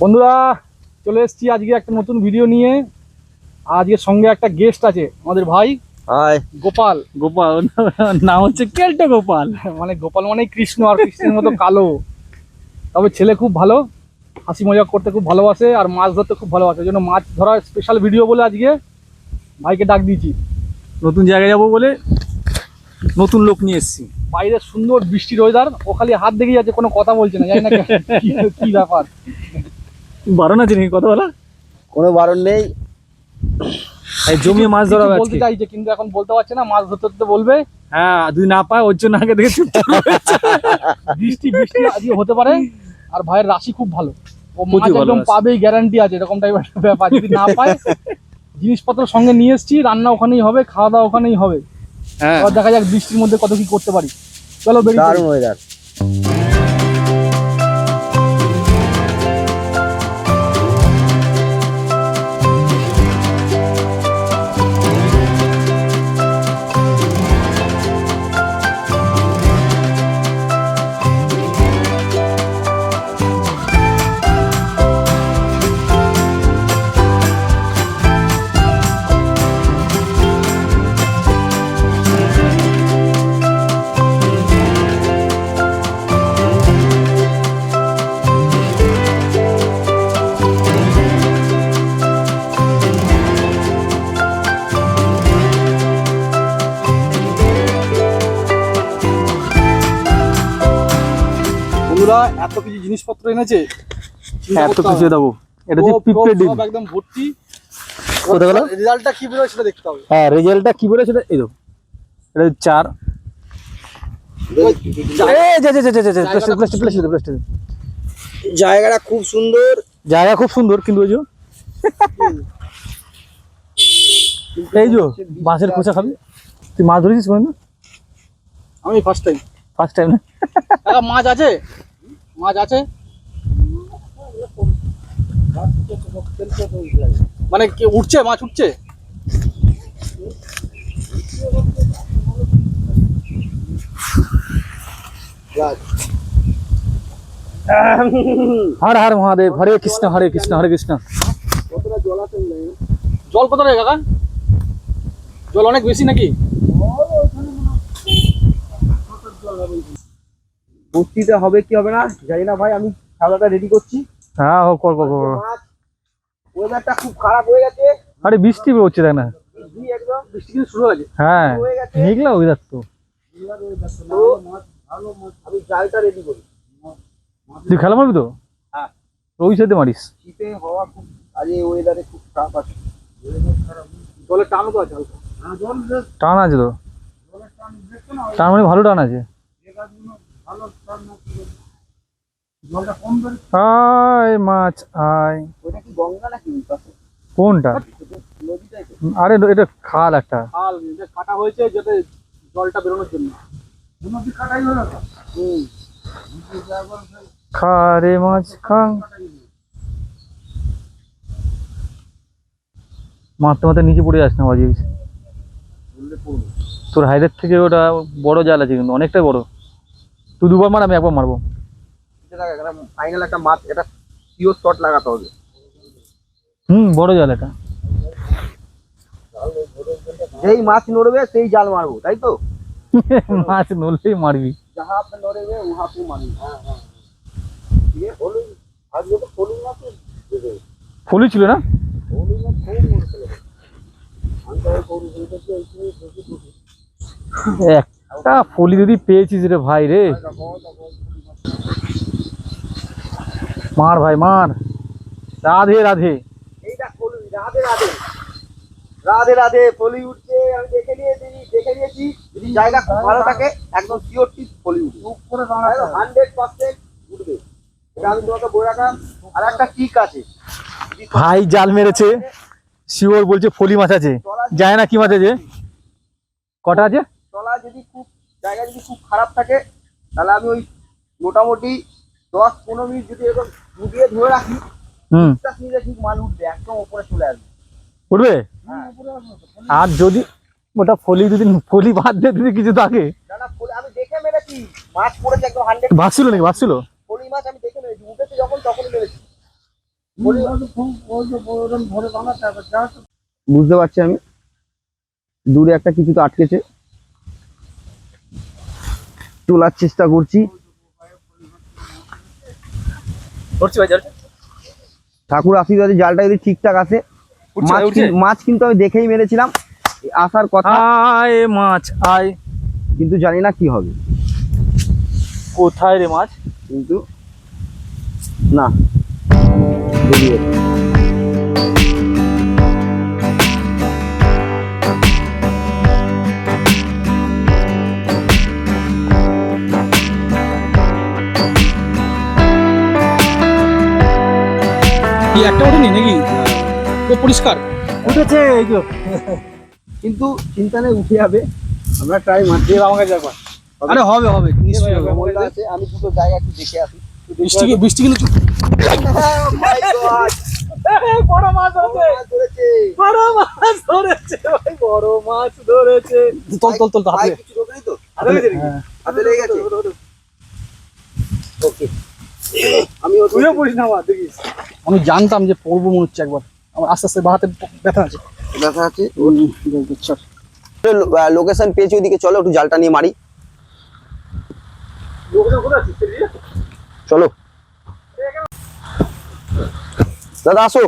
বন্ধুরা চলে এসেছি আজকে একটা নতুন ভিডিও নিয়ে। আজকে সঙ্গে একটা গেস্ট আছে আমাদের ভাই হাই গোপাল। গোপাল নাম হচ্ছে কেল্টো গোপাল। মানে গোপাল মানে কৃষ্ণ আর কৃষ্ণের মতো কালো। তবে ছেলে খুব ভালো হাসি মজা করতে খুব ভালোবাসে আর মাছ ধরতে খুব ভালোবাসে। ওই জন্য মাছ ধরার স্পেশাল ভিডিও বলে আজকে ভাইকে ডাক দিয়েছি। নতুন জায়গায় যাব বলে নতুন লোক নিয়ে এসেছি। বাইরে সুন্দর বৃষ্টির ওয়েদার ও খালি হাত দেখে যাচ্ছে কোনো কথা বলছে না জানি না কি ব্যাপার। বারণ আছে নাকি কথা বলা? কোনো বারণ নেই। জমিয়ে মাছ ধরা বলতে চাইছে কিন্তু এখন বলতে পারছে না মাছ ধরতে ধরতে বলবে। হ্যাঁ দুই না পায় ওর জন্য আগে দেখে চুপ বৃষ্টি বৃষ্টি আজকে হতে পারে আর ভাইয়ের রাশি খুব ভালো। ও মাছ একদম পাবেই গ্যারান্টি আছে এরকম টাইপের ব্যাপার যদি না পায়। জিনিসপত্র সঙ্গে নিয়ে এসেছি রান্না ওখানেই হবে খাওয়া দাওয়া ওখানেই হবে। হ্যাঁ। দেখা যাক বৃষ্টির মধ্যে কত কি করতে পারি। চলো বেরিয়ে। দারুণ ওয়েদার বন্ধুরা এত কিছু জিনিসপত্র এনেছে এত কিছু দেবো। এটা পিঁপড়ে ডিম। একদম ভর্তি। কোথায় গেল? রেজাল্টটা কি বেরোয় সেটা দেখতে হবে। হ্যাঁ রেজাল্টটা কি বলে সেটা এই দেখো। এটা চার। যা যা যা যা যা, যা জায়গাটা খুব সুন্দর। জায়গা খুব সুন্দর কিন্তু ওই যে। এই যে বাঁশের খোঁচা খাবি। তুই মাছ ধরেছিস কোনো আমি ফার্স্ট টাইম ফার্স্ট টাইম না? মাছ আছে? মাছ আছে? মানে কি উঠছে মাছ উঠছে? হর হর মহাদেব হরে কৃষ্ণ হরে কৃষ্ণ হরে কৃষ্ণ। জল কত রে কাকা? জল অনেক বেশি নাকি? ভর্তিতে হবে কি হবে না জানি না ভাই আমি খাওয়াটা রেডি করছি। হ্যাঁ হোক কর কর ওয়েদারটা খুব খারাপ হয়ে গেছে। আরে বৃষ্টি হচ্ছে দেখ না। একদম বৃষ্টি কিন্তু শুরু হয়েছে। হ্যাঁ মেঘলা ওয়েদার তো। আমি জালটা রেডি করি। তুই খেলা মারবি তো? হ্যাঁ। ওই মারিস। শীতে হওয়া খুব ওয়েদারে খুব আছে। টানও তো আছে টান আছে তো। টান মানে ভালো টান আছে। আয় মাছ, আয়। কোনটা? আরে, এটা খাল একটা। খাল খা। রে মাছ খা মারতে মারতে নিচে পড়ে যাস না, বাজিয়ে তোর হাইটের থেকে ওটা বড় জাল আছে কিন্তু, অনেকটাই বড়। তুই দুবার মার আমি একবার মারবো। ফাইনাল একটা মাছ এটা পিওর শট লাগাতে হবে। হুম বড় জাল এটা। যেই মাছ নড়বে সেই জাল মারবো তাই তো? মাছ নড়লেই মারবি। যাহা আপনি নড়বে উহা মারবি হ্যাঁ হ্যাঁ। ছিল না? হলুদ তো ফলি যদি পেয়েছিস রে ভাই রে। মার ভাই মার। রাধে রাধে। রাধে রাধে। রাধে রাধে ফলি উঠছে আমি দেখে নিয়েছি দেখে নিয়েছি। যদি জায়গা খুব ভালো থাকে একদম পিওর টিপ ফলি উঠবে। উপরে হান্ড্রেড পার্সেন্ট উঠবে। এটা আমি তোমাকে বলে রাখলাম। আর একটা টিক আছে। ভাই জাল মেরেছে। শিওর বলছে ফলি মাছ আছে। যায় না কি মাছ আছে? কটা আছে? তলা যদি খুব জায়গা যদি খুব খারাপ থাকে তাহলে আমি ওই মোটামুটি দশ পনেরো মিনিট যদি এরকম ডুবিয়ে ধরে রাখি হুম। ঠিক মাল উঠবে একদম উপরে চলে আসবে। উঠবে? হ্যাঁ। আর যদি ওটা ফলি যদি ফলি বাদ দিয়ে যদি কিছু থাকে? না না আমি দেখে মেরেছি। মাছ পড়েছে একদম হান্ড্রেড ভাসছিল নাকি? ভাসছিল ফলি মাছ আমি দেখে মেরেছি। উঠেছে যখন তখনই মেরেছি। বুঝতে পারছি আমি। দূরে একটা কিছু তো আটকেছে। তোলার চেষ্টা করছি। ঠাকুর আশীর্বাদে জালটা যদি ঠিকঠাক আসে মাছ মাছ কিন্তু আমি দেখেই মেরেছিলাম। আসার কথা। আয় মাছ আয়। কিন্তু জানি না কি হবে। কোথায় রে মাছ? কিন্তু না। বেরিয়ে কি একটা ওঠেনি নাকি? তো পরিষ্কার? উঠেছে এই তো। কিন্তু চিন্তা নেই উঠে যাবে। আমরা ট্রাই মারছি। আমাকে যাব আরে হবে হবে নিশ্চয়ই হবে। মহিলা আছে। আমি দুটো জায়গা একটু দেখে আসি। বৃষ্টি বৃষ্টি কিন্তু বড় মাছ ধরেছে। বড় মাছ ধরেছে। ভাই বড় মাছ ধরেছে। তল তল তল হাতে? হাতে লেগে গেছে? Okay. আমি ও তুইও পড়িস না মাছ দেখিস। আমি জানতাম যে পড়ব মনে হচ্ছে একবার। আমার আস্তে আস্তে বাহাতে ব্যথা আছে। দেখা আছে? লোকেশন পেয়েছি ওইদিকে চলো একটু জালটা নিয়ে মারি। চলো। দাদা আসো।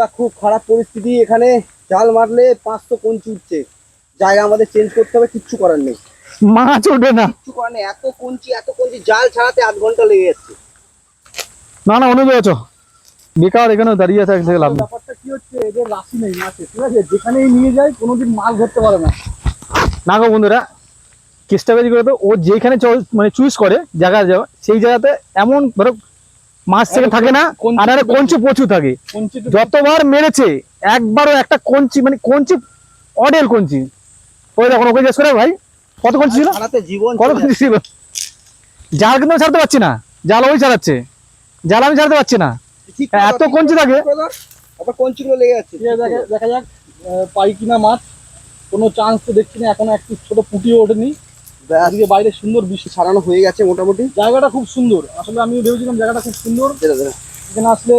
বন্ধুরা খুব খারাপ পরিস্থিতি। এখানে জাল মারলে পাঁচশো কঞ্চি উঠছে। জায়গা আমাদের চেঞ্জ করতে হবে কিচ্ছু করার নেই। মাছ ওঠে না। কিচ্ছু করার নেই। এত কঞ্চি এত কঞ্চি জাল ছাড়াতে আধ ঘণ্টা লেগে যাচ্ছে। না না অনুযায়ী আছো? বেকার এখানে দাঁড়িয়ে আছে থেকে লাভ ব্যাপারটা কি হচ্ছে এদের রাশি নেই মাছে ঠিক আছে? যেখানেই নিয়ে যায় কোনোদিন মাছ ধরতে পারে না। না গো বন্ধুরা চেষ্টা করি তো ও যেখানে মানে চুজ করে জায়গা যাওয়া সেই জায়গাতে এমন ধরো মাছ থেকে থাকে না আর কঞ্চি প্রচুর থাকে। যতবার মেরেছে একবারও একটা কঞ্চি মানে কঞ্চি অডেল কঞ্চি। ওই দেখুন ওকে জিজ্ঞেস করে ভাই কত কঞ্চি ছিল? কত কঞ্চি ছিল? জাল কিন্তু আমি ছাড়তে পারছি না। জাল ওই ছাড়াচ্ছে। জাল আমি ছাড়তে পারছি না। এত কঞ্চি করে থাকে? কঞ্চিগুলো লেগে যাচ্ছে। দেখা দেখা যাক পাই কিনা মাছ। কোনো চান্স তো দেখছি না এখনও একটু ছোট ফুটিয়ে ওঠেনি। আজকে বাইরে সুন্দর বৃষ্টি ছাড়ানো হয়ে গেছে মোটামুটি। জায়গাটা খুব সুন্দর। আসলে আমি ভেবেছিলাম জায়গাটা খুব সুন্দর। এখানে আসলে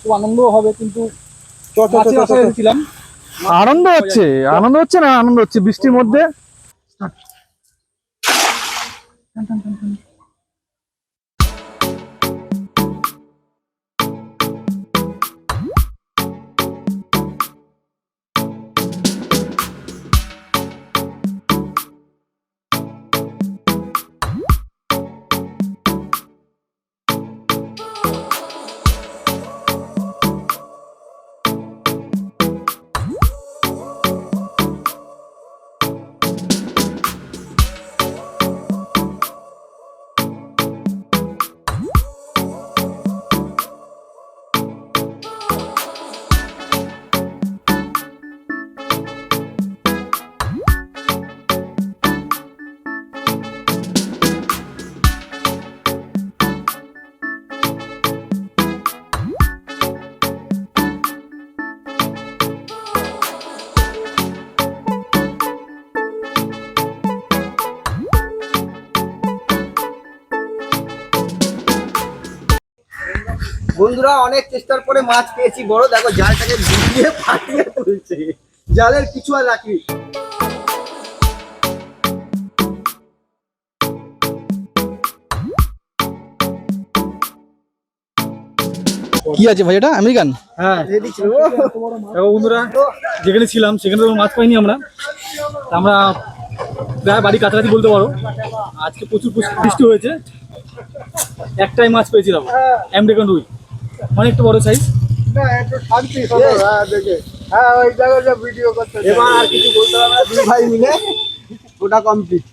খুব আনন্দ হবে কিন্তু আনন্দ হচ্ছে আনন্দ হচ্ছে না? আনন্দ হচ্ছে বৃষ্টির মধ্যে? বন্ধুরা অনেক চেষ্টার পরে মাছ পেয়েছি বড়। দেখো জালটাকে ভিজিয়ে ফাটিয়ে তুলছে। জালের কিছু আর রাখি কি আছে ভাই এটা? আমেরিকান হ্যাঁ। বন্ধুরা যেখানে ছিলাম সেখানে তো মাছ পাইনি আমরা। আমরা প্রায় বাড়ি কাছাকাছি বলতে পারো। আজকে প্রচুর প্রচুর বৃষ্টি হয়েছে। একটাই মাছ পেয়েছিলাম আমেরিকান রুই। অনেকটা বড় সাইজ না একটু শান্তি হ্যাঁ দেখে। হ্যাঁ ওই জায়গাটা ভিডিও করছে এবার আর কিছু বলতে পারবে দুই ভাই মিলে ওটা কমপ্লিট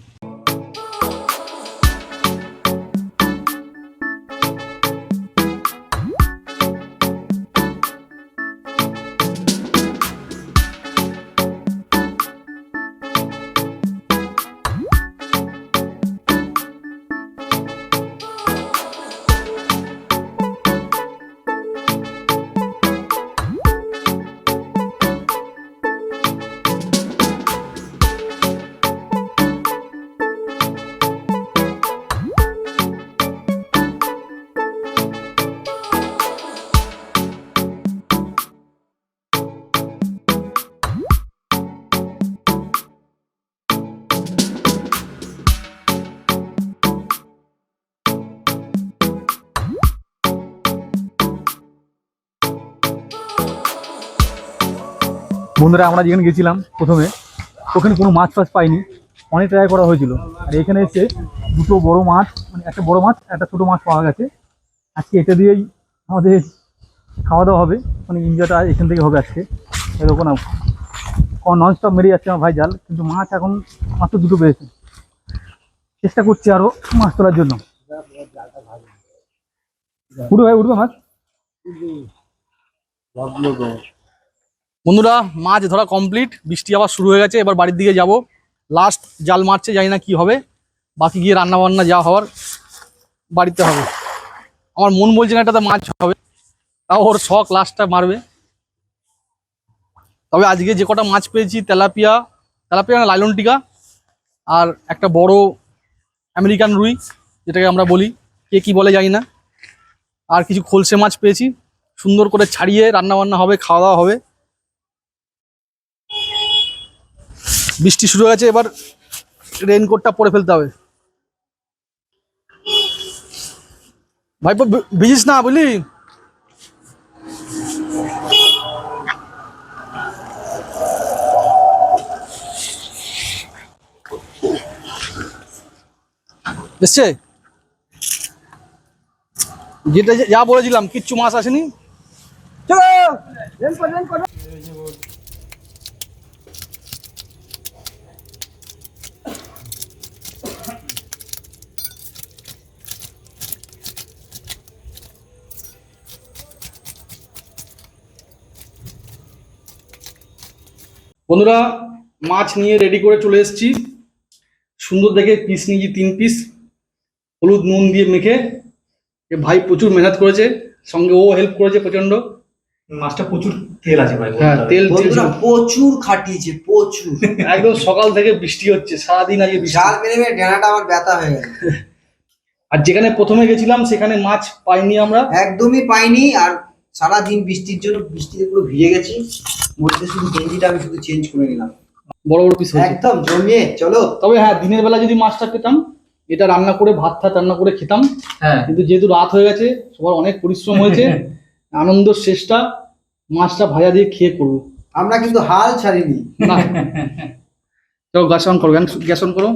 বন্ধুরা, আমরা যেখানে গেছিলাম প্রথমে, ওখানে কোনো মাছ ফাছ পাইনি। অনেক ট্রাই করা হয়েছিল। আর এখানে এসে দুটো বড় মাছ মানে একটা বড় মাছ একটা ছোটো মাছ পাওয়া গেছে। আজকে এটা দিয়েই আমাদের খাওয়া দাওয়া হবে। মানে এনজয়টা এখান থেকে হবে আজকে। এরকম না নন স্টপ মেরে যাচ্ছে আমার ভাই জাল, কিন্তু মাছ এখন মাত্র দুটো পেয়েছে। চেষ্টা করছি আরও মাছ তোলার জন্য। উঠবে ভাই, উঠবে মাছ? বন্ধুরা, মাছ ধরা কমপ্লিট বৃষ্টি আবার শুরু হয়ে গেছে, এবার বাড়ির দিকে যাব। লাস্ট জাল মারছে, জানি না কি হবে। বাকি গিয়ে রান্না বান্না যা হওয়ার বাড়িতে হবে। আমার মন বলছে না এটাতে মাছ হবে, তাও ওর শখ লাস্টটা মারবে। তবে আজকে যে কটা মাছ পেয়েছি, তেলাপিয়া তেলাপিয়া না, লাইলন টিকা, আর একটা বড় আমেরিকান রুই, যেটাকে আমরা বলি, কে কি বলে জানি না। আর কিছু খলসে মাছ পেয়েছি, সুন্দর করে ছাড়িয়ে রান্না বান্না হবে, খাওয়া দাওয়া হবে। বৃষ্টি শুরু হয়ে গেছে, এবার রেইনকোটটা পরে ফেলতে হবে। ভাইপো ভি- ভিজিস না, বুঝলি? এসছে? যেটা যা বলেছিলাম, কিচ্ছু মাছ আসেনি। চলো! বন্ধুরা মাছ নিয়ে রেডি করে চলে এসেছি। সুন্দর দেখে পিস নিয়েছি তিন পিস হলুদ নুন দিয়ে মেখে। এ ভাই প্রচুর মেহনত করেছে। সঙ্গে ও হেল্প করেছে প্রচণ্ড মাছটা প্রচুর তেল আছে ভাই হ্যাঁ তেল বন্ধুরা প্রচুর খাটিয়েছে প্রচুর। একদম সকাল থেকে বৃষ্টি হচ্ছে সারাদিন আজকে জাল মেরে মেরে ডেনাটা আমার ব্যথা হয়ে গেছে আর যেখানে প্রথমে গেছিলাম সেখানে মাছ পাইনি আমরা। একদমই পাইনি আর সারাদিন বৃষ্টির জন্য বৃষ্টিতে পুরো ভিজে গেছি। মধ্যে শুধু গেঞ্জিটা আমি শুধু চেঞ্জ করে নিলাম। বড় বড় পিস একদম জমিয়ে চলো। তবে হ্যাঁ দিনের বেলা যদি মাছটা পেতাম এটা রান্না করে ভাত ঠাত রান্না করে খেতাম। হ্যাঁ। কিন্তু যেহেতু রাত হয়ে গেছে সবার অনেক পরিশ্রম হয়েছে আনন্দ শেষটা মাছটা ভাজা দিয়ে খেয়ে করব। আমরা কিন্তু হাল ছাড়িনি। চলো গ্যাস অন করো গ্যাস অন করো।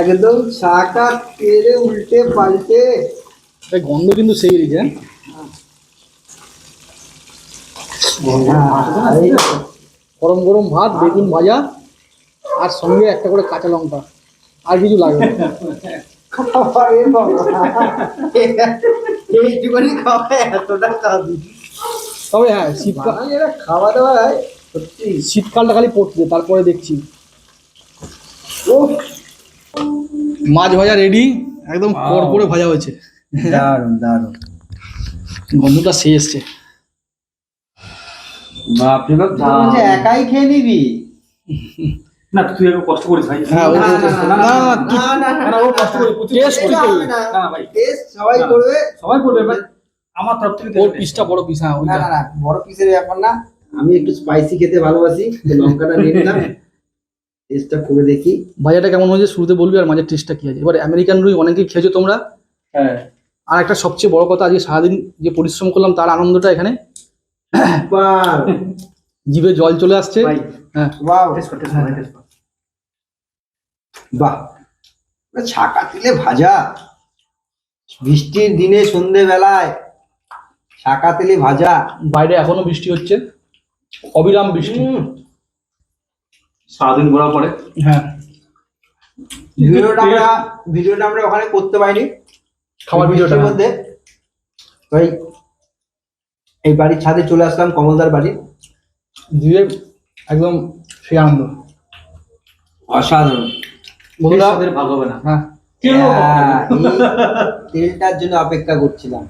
একদম চাটা তেলে উল্টে পাল্টে। গন্ধ কিন্তু সেই বেরিয়েছে হ্যাঁ? গরম গরম ভাত বেগুন ভাজা আর সঙ্গে একটা করে কাঁচা লঙ্কা। আর কিছু লাগবে তবে হ্যাঁ শীতকাল খাওয়া দাওয়ায় সত্যি। শীতকালটা খালি পড়ছে তারপরে দেখছি। ও মাছ ভাজা রেডি একদম করে ভাজা হয়েছে দারুণ দারুণ গন্ধটা সেই এসছে একাই খেয়ে নিবি সবাই করবে সবাই করবে আমার থেকে পিসটা পিস পিসের ব্যাপার না আমি একটু স্পাইসি খেতে ভালোবাসি লঙ্কাটা নিয়ে নিলাম টেস্টটা করে দেখি। ভাজাটা কেমন হয়েছে শুরুতে বলবি আর মাঝের টেস্টটা কি আছে? এবার আমেরিকান রুই অনেকেই খেয়েছো তোমরা। হ্যাঁ। আর একটা সবচেয়ে বড় কথা আজকে সারাদিন যে পরিশ্রম করলাম তার আনন্দটা এখানে। জিভে জল চলে আসছে। হ্যাঁ। বাহ ছাকা তিলে ভাজা। বৃষ্টির দিনে সন্ধেবেলায় ছাকা তেলে ভাজা। বাইরে এখনও বৃষ্টি হচ্ছে। অবিরাম বৃষ্টি। সারাদিন ঘোরা পরে। হ্যাঁ। ভিডিওটা আমরা ভিডিওটা আমরা ওখানে করতে পারিনি। খাবার ভিডিওটা। বৃষ্টির মধ্যে। তাই এই বাড়ির ছাদে চলে আসলাম কমলদার বাড়ি। দিয়ে একদম সেই আনন্দ। অসাধারণ। বন্ধুরা ভাগ হবে না। হ্যাঁ। হ্যাঁ, এই তেলটার জন্য অপেক্ষা করছিলাম।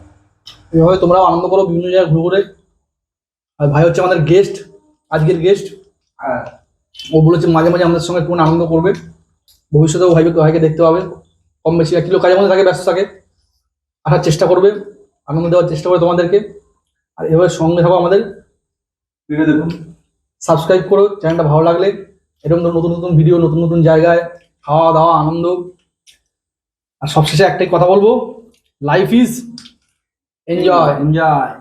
এভাবে তোমরাও আনন্দ করো বিভিন্ন জায়গায় ঘুরে ঘুরে। আর ভাই হচ্ছে আমাদের গেস্ট আজকের গেস্ট ও বলেছে মাঝে মাঝে আমাদের সঙ্গে কোন আনন্দ করবে। ভবিষ্যতেও ভাইকে ভাইকে দেখতে পাবে কম বেশি একটি লোক কাজের মধ্যে থাকে ব্যস্ত থাকে। আসার চেষ্টা করবে আনন্দ দেওয়ার চেষ্টা করবে তোমাদেরকে। আর এভাবে সঙ্গে থাকো আমাদের। ভিডিও দেখুন সাবস্ক্রাইব করো চ্যানেলটা ভালো লাগলে। এরকম ধরো নতুন নতুন ভিডিও নতুন নতুন জায়গায় খাওয়া দাওয়া আনন্দ। আর সবশেষে একটাই কথা বলব লাইফ ইজ এনজয় এনজয়